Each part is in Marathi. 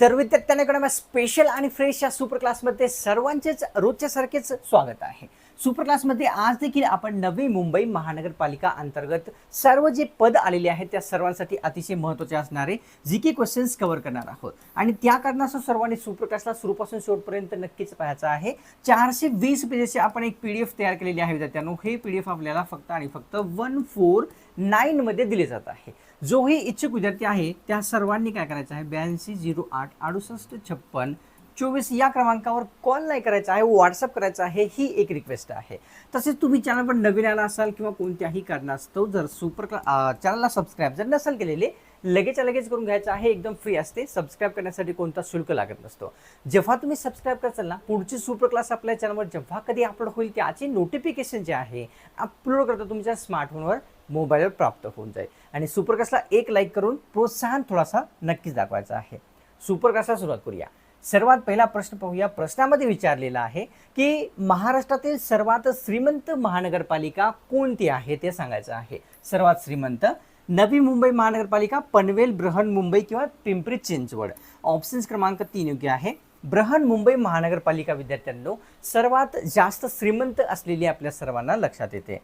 तर विद्यार्थ्यांकडे स्पेशल आणि फ्रेश या सुपर क्लासमध्ये सर्वांचेच रोजच्यासारखेच स्वागत आहे. सुपर क्लासमध्ये आज देखील आपण नवी मुंबई महानगरपालिका अंतर्गत सर्व जे पद आलेले आहेत त्या सर्वांसाठी अतिशय महत्त्वाचे असणारे जी के क्वेश्चन्स कव्हर करणार आहोत. आणि त्या कारणास्तव सर्वांनी सुपर क्लासला सुरूपासून शेवटपर्यंत नक्कीच पाहायचं आहे. चारशे वीस पेजेसचे आपण एक पी डी एफ तयार केलेली आहे विद्यार्थ्यांनो हे पी डी एफ आपल्याला फक्त आणि फक्त वन फोर नाईनमध्ये दिले जात आहे. जोही इच्छुक विद्यार्थी आहे त्या सर्वांनी काय करायचं आहे? ब्याऐंशी झिरो आठ अडुसष्ट छप्पन चोवीस या क्रमांकावर कॉल नाही करायचा आहे व्हॉट्सअप करायचा आहे ही एक रिक्वेस्ट आहे. तसेच तुम्ही चॅनलवर नवीन आला असाल किंवा कोणत्याही कारणास्तव जर सुपर क्ला चॅनलला सबस्क्राईब जर नसेल केलेले लगेच लगेच करून घ्यायचं आहे एकदम फ्री असते सबस्क्राईब करण्यासाठी कोणता शुल्क लागत नसतो. जेव्हा तुम्ही सबस्क्राईब करसाल ना पुढची सुपर क्लास आपल्या चॅनलवर जेव्हा कधी अपलोड होईल त्याची नोटिफिकेशन जे आहे अपलोड करता तुमच्या स्मार्टफोनवर मोबाईलवर प्राप्त होऊन जाईल. आणि सुपर क्लासला एक लाईक करून प्रोत्साहन थोडासा नक्कीच दाखवायचा आहे. सुपर क्लासला सुरुवात करूया. सर्वात पहिला प्रश्न पाहूया. प्रश्नामध्ये विचारलेला आहे की महाराष्ट्रातील सर्वात श्रीमंत महानगरपालिका कोणती आहे ते सांगायचं आहे. सर्वात श्रीमंत नवी मुंबई महानगरपालिका पनवेल ब्रहण मुंबई किंवा पिंपरी चिंचवड. ऑप्शन्स क्रमांक तीन योग्य आहे. ब्रहण मुंबई महानगरपालिका विद्यार्थ्यांनो सर्वात जास्त श्रीमंत असलेली आपल्या सर्वांना लक्षात येते.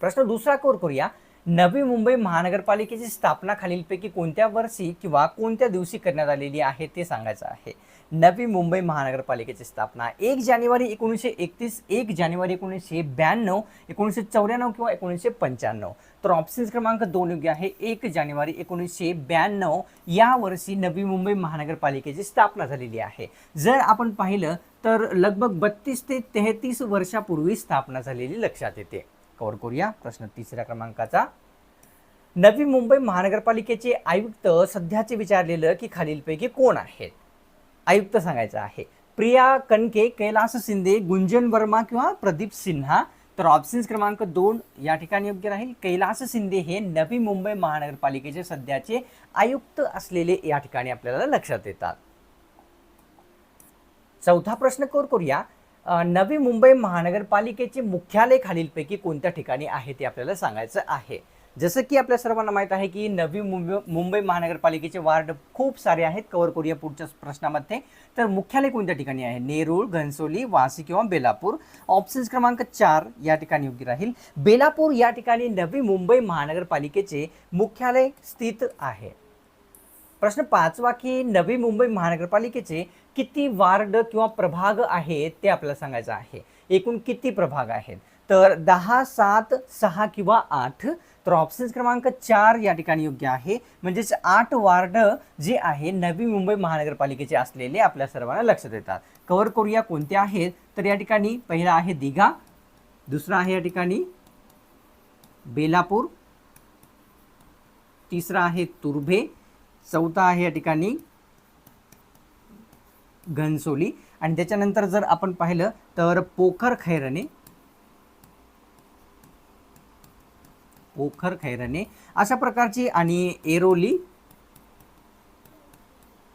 प्रश्न दुसरा कोर करूया. नवी मुंबई महानगरपालिकेची स्थापना खालीलपैकी कोणत्या वर्षी किंवा कोणत्या दिवशी करण्यात आलेली आहे ते सांगायचं आहे. नवी मुंबई महानगरपालिकेची स्थापना एक जानेवारी एकोणीसशे एकतीस एक जानेवारी एकोणीसशे ब्याण्णव एकोणीसशे चौऱ्याण्णव किंवा एकोणीसशे पंच्याण्णव. तर ऑप्शन्स क्रमांक दोन योग्य आहे. एक जानेवारी एकोणीसशे ब्याण्णव या वर्षी नवी मुंबई महानगरपालिकेची स्थापना झालेली आहे. जर आपण पाहिलं तर लगभग बत्तीस ते तेहतीस वर्षापूर्वी स्थापना झालेली लक्षात येते. कव्हर करूया. प्रश्न तिसऱ्या क्रमांकाचा. नवी मुंबई महानगरपालिकेचे आयुक्त सध्याचे विचारलेलं की खालीलपैकी कोण आहेत? आयुक्त सांगायचं आहे. प्रिया कणके कैलास शिंदे गुंजन वर्मा किंवा प्रदीप सिन्हा. तर ऑप्शन्स क्रमांक दोन या ठिकाणी योग्य राहील. कैलास शिंदे हे नवी मुंबई महानगरपालिकेचे सध्याचे आयुक्त असलेले या ठिकाणी आपल्याला लक्षात येतात. चौथा प्रश्न कोर करूया. नवी मुंबई महानगरपालिकेचे मुख्यालय खालीलपैकी कोणत्या ठिकाणी आहे ते आपल्याला सांगायचं आहे. जसं की आपल्या सर्वांना माहीत आहे की नवी मुंबई मुंबई महानगरपालिकेचे वार्ड खूप सारे आहेत कव्हर करूया पुढच्या प्रश्नामध्ये. तर मुख्यालय कोणत्या ठिकाणी आहे? नेरूळ घनसोली वासी किंवा बेलापूर. ऑप्शन्स क्रमांक चार या ठिकाणी योग्य राहील. बेलापूर या ठिकाणी नवी मुंबई महानगरपालिकेचे मुख्यालय स्थित आहे. प्रश्न पाचवा की नवी मुंबई महानगरपालिकेचे किती वार्ड किंवा प्रभाग आहेत ते आपल्याला सांगायचं आहे. एकूण किती प्रभाग आहेत? तर दहा सात सहा किंवा आठ तर ऑप्शन्स क्रमांक चार या ठिकाणी योग्य आहे. म्हणजेच आठ वार्ड जे आहे नवी मुंबई महानगरपालिकेचे असलेले आपल्या सर्वांना लक्षात येतात कव्हर करूया कोणते आहेत? तर या ठिकाणी पहिला आहे दिघा दुसरा आहे या ठिकाणी बेलापूर तिसरा आहे तुर्भे चौथा आहे या ठिकाणी घनसोली. आणि त्याच्यानंतर जर आपण पाहिलं तर पोखर खैरणे. पोखर खैरणे. अशा प्रकारची आणि एरोली.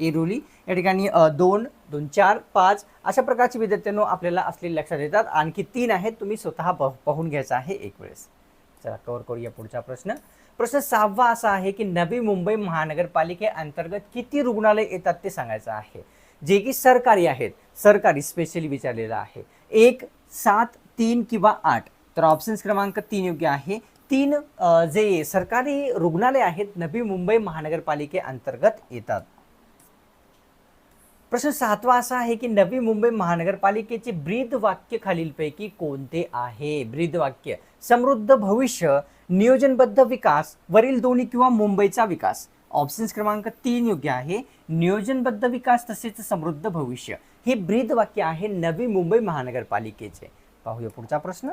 एरोली. या ठिकाणी दोन दोन चार पाच अशा प्रकारची विद्यार्थ्यांनो आपल्याला असलेले लक्षात येतात. आणखी तीन आहेत तुम्ही स्वतः पाहून घ्यायचं आहे एक वेळेस. चला कवर करूया पुढचा प्रश्न. प्रश्न सहावा असा आहे की नवी मुंबई महानगरपालिकेअंतर्गत किती रुग्णालय येतात ते सांगायचं आहे. जे की सरकारी आहेत सरकारी स्पेशली विचारलेलं आहे. एक सात तीन किंवा आठ. तर ऑप्शन्स क्रमांक तीन योग्य आहे. तीन जे सरकारी रुग्णालय आहेत नवी मुंबई महानगरपालिकेअंतर्गत येतात. प्रश्न सातवा असा आहे की नवी मुंबई महानगरपालिकेचे ब्रीद वाक्य खालीलपैकी कोणते आहे? ब्रीद वाक्य समृद्ध भविष्य नियोजनबद्ध विकास वरील दोन्ही किंवा मुंबईचा विकास. ऑप्शन्स क्रमांक तीन योग्य आहे. नियोजनबद्ध विकास तसेच समृद्ध भविष्य. हे ब्रीद वाक्य आहे नवी मुंबई महानगरपालिकेचे. पाहूया पुढचा प्रश्न.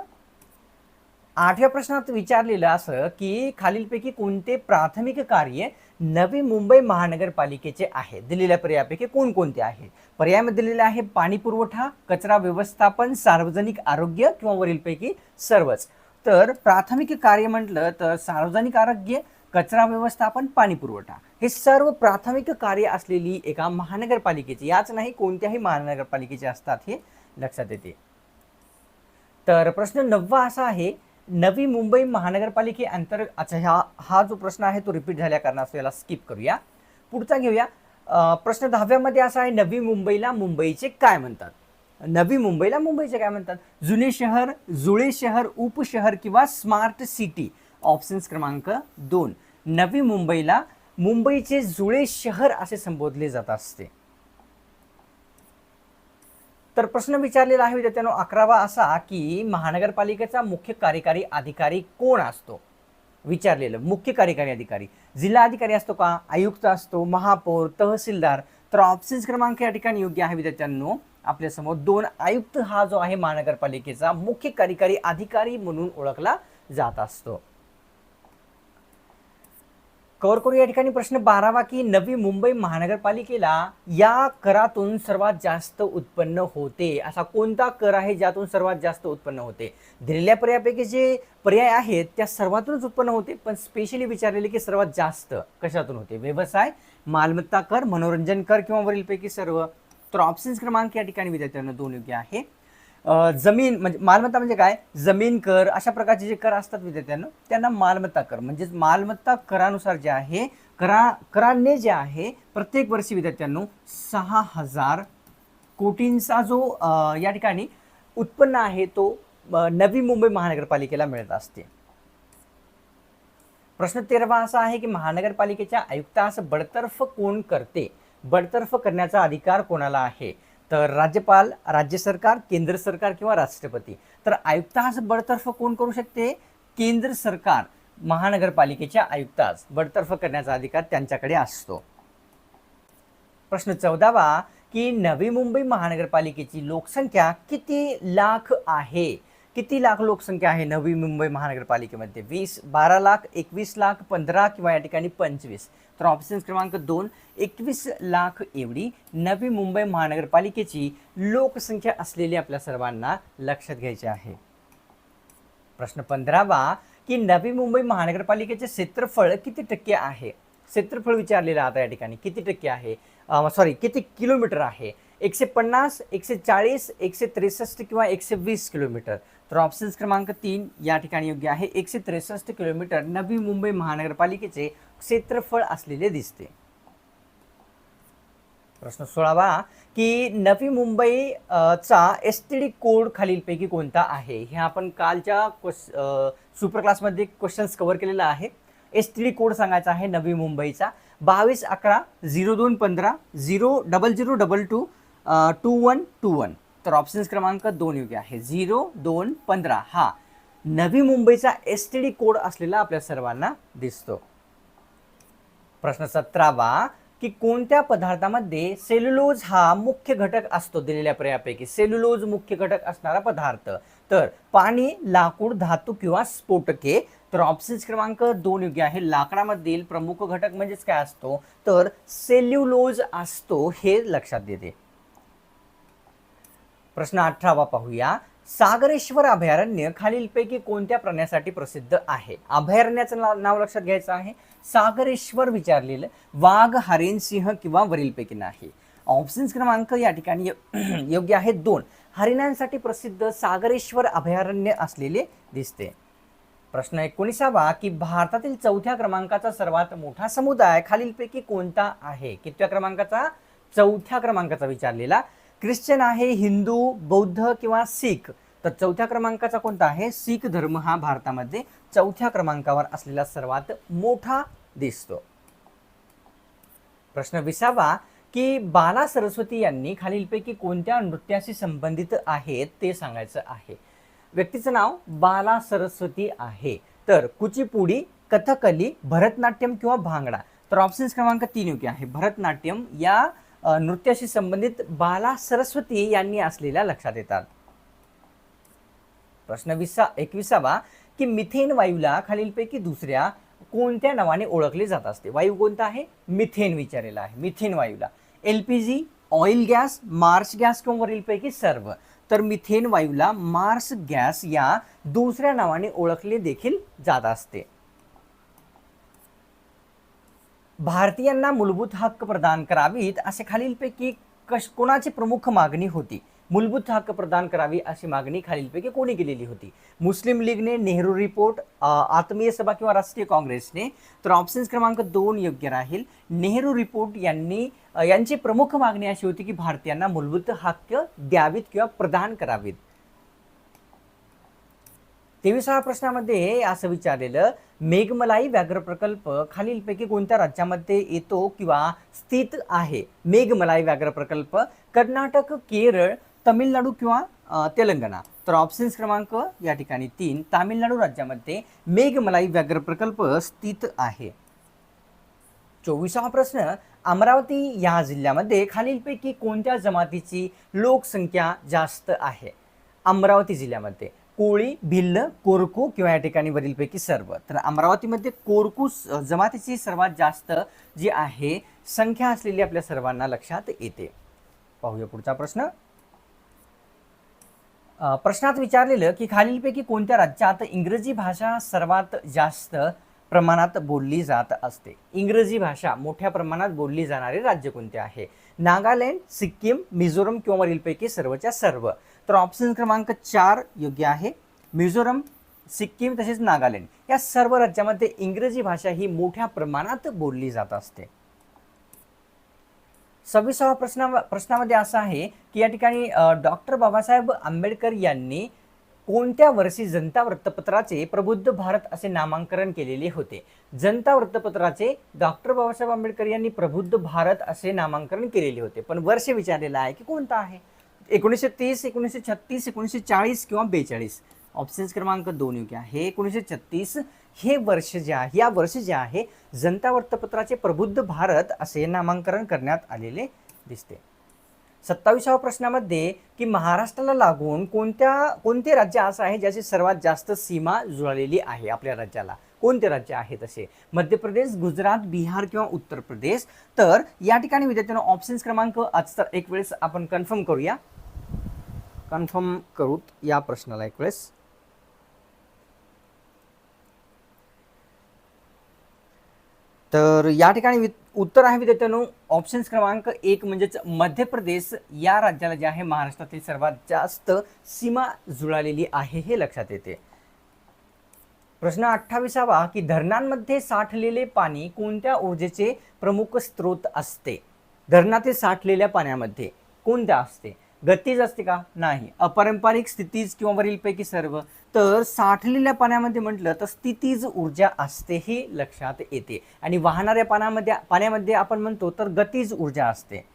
आठव्या प्रश्नात विचारलेलं असं की खालीलपैकी कोणते प्राथमिक कार्य नवी मुंबई महानगरपालिकेचे आहे. दिलेल्या पर्यायापैकी कोणकोणते आहे? पर्यायामध्ये दिलेले आहे पाणी पुरवठा कचरा व्यवस्थापन सार्वजनिक आरोग्य किंवा वरीलपैकी सर्वच. तर प्राथमिक कार्य म्हटलं तर सार्वजनिक आरोग्य कचरा व्यवस्थापन पाणी पुरवठा. हे सर्व प्राथमिक कार्य असलेली एका महानगरपालिकेची याच नाही कोणत्याही महानगरपालिकेचे असतात हे लक्षात येते. तर प्रश्न नववा असा आहे नवी मुंबई महानगरपालिके अंतर्गत अच्छा हा हा जो प्रश्न आहे तो रिपीट झाल्या कारणास्तव याला स्किप करूया. पुढचा घेऊया. प्रश्न दहाव्यामध्ये असा आहे नवी मुंबईला मुंबईचे काय म्हणतात? नवी मुंबईला मुंबईचे काय म्हणतात? जुने शहर जुळे शहर उपशहर किंवा स्मार्ट सिटी ऑप्शन्स क्रमांक दोन. नवी मुंबईला मुंबईचे जुळे शहर असे संबोधले जात असते. तर प्रश्न विचारलेला आहे विद्यार्थ्यांनो अकरावा असा की महानगरपालिकेचा मुख्य कार्यकारी अधिकारी कोण असतो? विचारलेलं. मुख्य कार्यकारी अधिकारी. जिल्हा अधिकारी असतो का? आयुक्त असतो महापौर तहसीलदार. तर ऑप्शन्स क्रमांक या ठिकाणी योग्य आहे विद्यार्थ्यांनो. आपल्यासमोर दोन आयुक्त हा जो आहे महानगरपालिकेचा मुख्य कार्यकारी अधिकारी म्हणून ओळखला जात असतो. कवर करू या ठिकाणी प्रश्न बारावा की नवी मुंबई महानगरपालिकेला या करातून सर्वात जास्त उत्पन्न होते. असा कोणता कर आहे ज्यातून सर्वात जास्त उत्पन्न होते? दिलेल्या पर्यायापैकी जे पर्याय आहेत त्या सर्वातूनच उत्पन्न होते पण स्पेशली विचारलेले की सर्वात जास्त कशातून होते? व्यवसाय मालमत्ता कर मनोरंजन कर किंवा वरीलपैकी सर्व. तर ऑप्शन्स क्रमांक या ठिकाणी विद्यार्थ्यांना दोन योग्य आहे. जमीन म्हणजे मालमत्ता म्हणजे काय? जमीन कर अशा प्रकारचे जे कर असतात विद्यार्थ्यांना त्यांना मालमत्ता कर. म्हणजेच मालमत्ता करानुसार जे आहे करा कराने जे आहे प्रत्येक वर्षी विद्यार्थ्यांनो सहा हजार कोटींचा जो या ठिकाणी उत्पन्न आहे तो नवी मुंबई महानगरपालिकेला मिळत असते. प्रश्न तेरावा असा आहे की महानगरपालिकेच्या आयुक्तास बडतर्फ कोण करते? बडतर्फ करण्याचा अधिकार कोणाला आहे? तर राज्यपाल राज्य सरकार केंद्र सरकार किंवा राष्ट्रपती. तर आयुक्तास बडतर्फ कोण करू शकते? केंद्र सरकार. महानगरपालिकेच्या आयुक्तास बडतर्फ करण्याचा अधिकार त्यांच्याकडे असतो. प्रश्न चौदावा की नवी मुंबई महानगरपालिकेची लोकसंख्या किती लाख आहे? किती लाख लोकसंख्या आहे नवी मुंबई महानगरपालिकेमध्ये? वीस बारा लाख एकवीस लाख पंधरा किंवा या ठिकाणी पंचवीस. तर ऑप्शन क्रमांक दोन एकवीस लाख एवढी नवी मुंबई महानगरपालिकेची लोकसंख्या असलेली आपल्या सर्वांना लक्षात घ्यायची आहे. प्रश्न पंधरावा की नवी मुंबई महानगरपालिकेचे क्षेत्रफळ किती टक्के आहे? क्षेत्रफळ विचारलेलं आता या ठिकाणी किती टक्के आहे? सॉरी किती किलोमीटर आहे? एकशे पन्नास एकशे चाळीस एकशे त्रेसष्ट किंवा एकशे वीस किलोमीटर. तर ऑप्शन्स क्रमांक तीन या ठिकाणी योग्य आहे. एकशे त्रेसष्ट किलोमीटर नवी मुंबई महानगरपालिकेचे क्षेत्रफळ असलेले दिसते. प्रश्न सोळावा की नवी मुंबई चा एस टी डी कोड खालीलपैकी कोणता आहे? हे आपण कालच्या क्वेश सुपर क्लासमध्ये क्वेश्चन्स कव्हर केलेला आहे. एस टी डी कोड सांगायचा आहे नवी मुंबईचा. बावीस अकरा झिरो दोन पंधरा zero double zero double two two one two one. तर ऑप्शन्स क्रमांक दोन योग्य आहे. झिरो दोन पंधरा. हा. नवी मुंबईचा एस टी डी कोड असलेला आपल्या सर्वांना दिसतो. प्रश्न सतरावा की कोणत्या पदार्थामध्ये सेल्युलोज हा मुख्य घटक असतो? दिलेल्या पर्यायापैकी सेल्युलोज मुख्य घटक असणारा पदार्थ. तर पाणी लाकूड धातू किंवा स्फोटके. तर ऑप्शन्स क्रमांक दोन योग्य आहे. लाकडामधील प्रमुख घटक म्हणजेच काय असतो? तर सेल्युलोज असतो हे लक्षात देते प्रश्न अठरावा पाहूया. सागरेश्वर अभयारण्य खालीलपैकी कोणत्या प्राण्यासाठी प्रसिद्ध आहे? अभयारण्याचं नाव नाव लक्षात घ्यायचं आहे. सागरेश्वर विचारलेलं वाघ हरिण सिंह किंवा वरीलपैकी नाही. ऑप्शन्स क्रमांक या ठिकाणी योग्य आहे दोन. हरिणांसाठी प्रसिद्ध सागरेश्वर अभयारण्य असलेले दिसते. प्रश्न एकोणीसावा की भारतातील चौथ्या क्रमांकाचा सर्वात मोठा समुदाय खालीलपैकी कोणता आहे? कितव्या क्रमांकाचा? चौथ्या क्रमांकाचा विचारलेला. ख्रिश्चन आहे हिंदू बौद्ध किंवा सीख तर चौथ्या क्रमांकाचा कोणता आहे? सीख धर्म हा भारतामध्ये चौथ्या क्रमांकावर असलेला सर्वात मोठा दिसतो. प्रश्न विसावा की बाला सरस्वती यांनी खालीलपैकी कोणत्या नृत्याशी संबंधित आहेत ते सांगायचं आहे. व्यक्तीचं नाव बाला सरस्वती आहे. तर कुचिपुडी कथकली भरतनाट्यम किंवा भांगडा. तर ऑप्शन्स क्रमांक तीन योग्य आहे. भरतनाट्यम या नृत्याशी संबंधित बाला सरस्वती यांनी असलेल्या लक्षात येतात. प्रश्न विसा एकविसावा की मिथेन वायूला खालीलपैकी दुसऱ्या कोणत्या नावाने ओळखले जात असते? वायू कोणता आहे? मिथेन विचारलेला आहे. Methane वायूला. L P G oil gas marsh gas किंवा वरीलपैकी सर्व. तर मिथेन वायूला मार्स गॅस या दुसऱ्या नावाने ओळखले देखील जात असते. भारतीयांना मूलभूत हक्क प्रदान करावीत असे खालीलपैकी कश कोणाची प्रमुख मागणी होती? मूलभूत हक्क प्रदान करावी अशी मागणी खालीलपैकी कोणी केलेली होती? मुस्लिम लीगने नेहरू रिपोर्ट आत्मीय सभा किंवा राष्ट्रीय काँग्रेसने? तर ऑप्शन्स क्रमांक दोन योग्य राहील. नेहरू रिपोर्ट यांनी यांची प्रमुख मागणी अशी होती की भारतीयांना मूलभूत हक्क द्यावीत किंवा प्रदान करावीत. तेविसाव्या प्रश्नामध्ये असं विचारलेलं मेघमलाई व्याघ्र प्रकल्प खालीलपैकी कोणत्या राज्यामध्ये येतो किंवा स्थित आहे? मेघमलाई व्याघ्र प्रकल्प कर्नाटक केरळ तमिळनाडू किंवा तेलंगणा. तर ऑप्शन्स क्रमांक या ठिकाणी तीन तामिळनाडू राज्यामध्ये मेघमलाई व्याघ्र प्रकल्प स्थित आहे. चोवीसावा प्रश्न अमरावती या जिल्ह्यामध्ये खालीलपैकी कोणत्या जमातीची लोकसंख्या जास्त आहे? अमरावती जिल्ह्यामध्ये. कोळी भिल्ल कोरकू किंवा या ठिकाणी वरीलपैकी सर्व. तर अमरावतीमध्ये कोरकू जमातीची सर्वात जास्त जी आहे संख्या असलेली आपल्या सर्वांना लक्षात येते. पाहूया पुढचा प्रश्न. प्रश्नात विचारलेलं की खालीलपैकी कोणत्या राज्यात इंग्रजी भाषा सर्वात जास्त प्रमाणात बोलली जात असते? इंग्रजी भाषा मोठ्या प्रमाणात बोलली जाणारे राज्य कोणते आहे? नागालँड सिक्कीम मिझोरम किंवा वरीलपैकी सर्वच्या सर्व. तर ऑप्शन क्रमांक चार योग्य आहे. मिझोरम सिक्कीम तसेच नागालँड या सर्व राज्यामध्ये इंग्रजी भाषा ही मोठ्या प्रमाणात बोलली जात असते. सव्वीसावा प्रश्ना प्रश्नामध्ये असा आहे की या ठिकाणी डॉक्टर बाबासाहेब आंबेडकर यांनी कोणत्या वर्षी जनता वृत्तपत्राचे प्रबुद्ध भारत असे नामांकन केलेले होते? जनता वृत्तपत्राचे डॉक्टर बाबासाहेब आंबेडकर यांनी प्रबुद्ध भारत असे नामांकन केलेले होते. पण वर्ष विचारलेलं आहे की कोणतं आहे? एकोणीसशे तीस एकोणीसशे छत्तीस एकोणीसशे चाळीस किंवा बेचाळीस. ऑप्शन्स क्रमांक दोन योग्य आहे एकोणीसशे छत्तीस हे वर्ष जे आहे या वर्ष जे आहे जनता वृत्तपत्राचे प्रबुद्ध भारत असे नामांकन करण्यात आलेले दिसते. सत्तावीसाव्या प्रश्नामध्ये की महाराष्ट्राला लागून कोणत्या कोणते राज्य असं आहे ज्याची सर्वात जास्त सीमा जुळलेली आहे आपल्या राज्याला? कोणते राज्य आहे तसे? मध्य प्रदेश गुजरात बिहार किंवा उत्तर प्रदेश? तर या ठिकाणी विद्यार्थ्यांना ऑप्शन्स क्रमांक आज तर एक वेळेस आपण कन्फर्म करूया. कन्फर्म करूत या प्रश्नाला एक वेळेस. तर या ठिकाणी वि- उत्तर आहे विद्यार्थ्यांनो ऑप्शन्स क्रमांक एक म्हणजेच मध्य प्रदेश या राज्याला जे आहे महाराष्ट्रातील सर्वात जास्त सीमा जुळालेली आहे हे लक्षात येते. प्रश्न अठ्ठावीसावा की धरणांमध्ये साठलेले पाणी कोणत्या ऊर्जेचे प्रमुख स्रोत असते? धरणातील साठलेल्या पाण्यामध्ये कोणत्या असते? गतीज असते का? नाही. अपारंपरिक स्थितीज किंवा वरीलपैकी सर्व. तर साठलेल्या पाण्यामध्ये म्हटलं तर स्थितीज ऊर्जा असते हे लक्षात येते. आणि वाहणाऱ्या पाण्यामध्ये पाण्यामध्ये आपण म्हणतो तर गतीज ऊर्जा असते.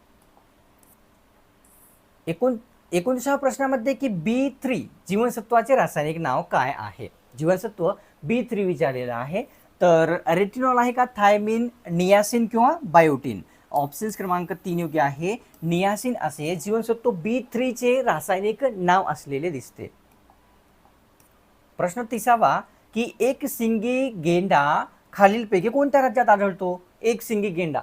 एकूण एकोणीसाव्या प्रश्नामध्ये की बी थ्री जीवनसत्वाचे रासायनिक नाव काय आहे? जीवनसत्व बी थ्री विचारलेलं आहे. तर रेटिनॉल आहे का? थायमिन नियासिन किंवा बायोटिन ऑप्शन्स क्रमांक तीन योग्य आहे. नियासिन असे जीवनसत्व बी थ्रीचे रासायनिक नाव असलेले दिसते. प्रश्न तिसावा की एक सिंगी गेंडा खालीलपैकी कोणत्या राज्यात आढळतो? एक सिंगी गेंडा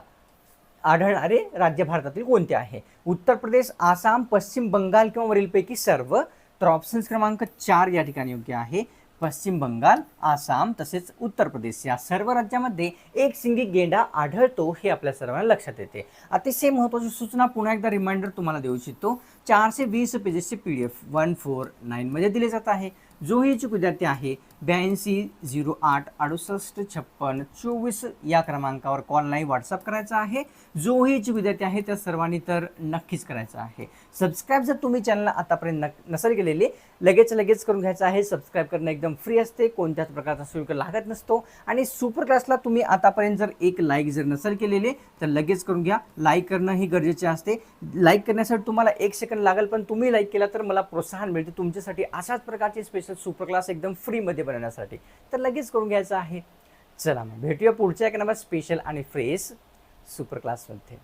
आढळणारे राज्य भारतातील कोणते आहे? उत्तर प्रदेश आसाम पश्चिम बंगाल किंवा वरीलपैकी सर्व. तर ऑप्शन्स क्रमांक चार या ठिकाणी योग्य आहे. पश्चिम बंगाल आसाम तसेच उत्तर प्रदेश या सर्व राज्यामध्ये एक सिंगी गेंडा आढळतो हे आपल्या सर्वांना लक्षात येते. अतिशय महत्त्वाची सूचना पुन्हा एकदा रिमाइंडर तुम्हाला देऊ इच्छितो. चारशे वीस पेजेसचे P D F one four नाईनमध्ये दिले जात आहे. जो ही इच्छुक विद्यार्थी आहे ब्याऐंशी झिरो आठ अडुसष्ट छप्पन चोवीस या क्रमांकावर कॉल नाही व्हॉट्सअप करायचा आहे. जो ही इच्छुक विद्यार्थी आहे त्या सर्वांनी तर नक्कीच करायचं आहे. सबस्क्राईब जर तुम्ही चॅनलला आतापर्यंत नक नसेल केलेले लगेच लगेच करून घ्यायचं आहे. सबस्क्राईब करणं एकदम फ्री असते कोणत्याच प्रकारचा शुल्क लागत नसतो. आणि सुपर क्लासला तुम्ही आतापर्यंत जर एक लाईक जर नसेल केलेले तर लगेच करून घ्या. लाईक करणं ही गरजेचे असते. लाईक करण्यासाठी तुम्हाला एक सेकंड लागेल पण तुम्ही लाईक केला तर मला प्रोत्साहन मिळते. तुमच्यासाठी अशाच प्रकारचे स्पेशल सुपर क्लास एकदम फ्रीमध्ये करण्यासाठी तर लगेच करून घ्यायचं आहे. चला मग भेटूया पुढच्या एक नंबर स्पेशल आणि फ्रेश सुपर क्लासमध्ये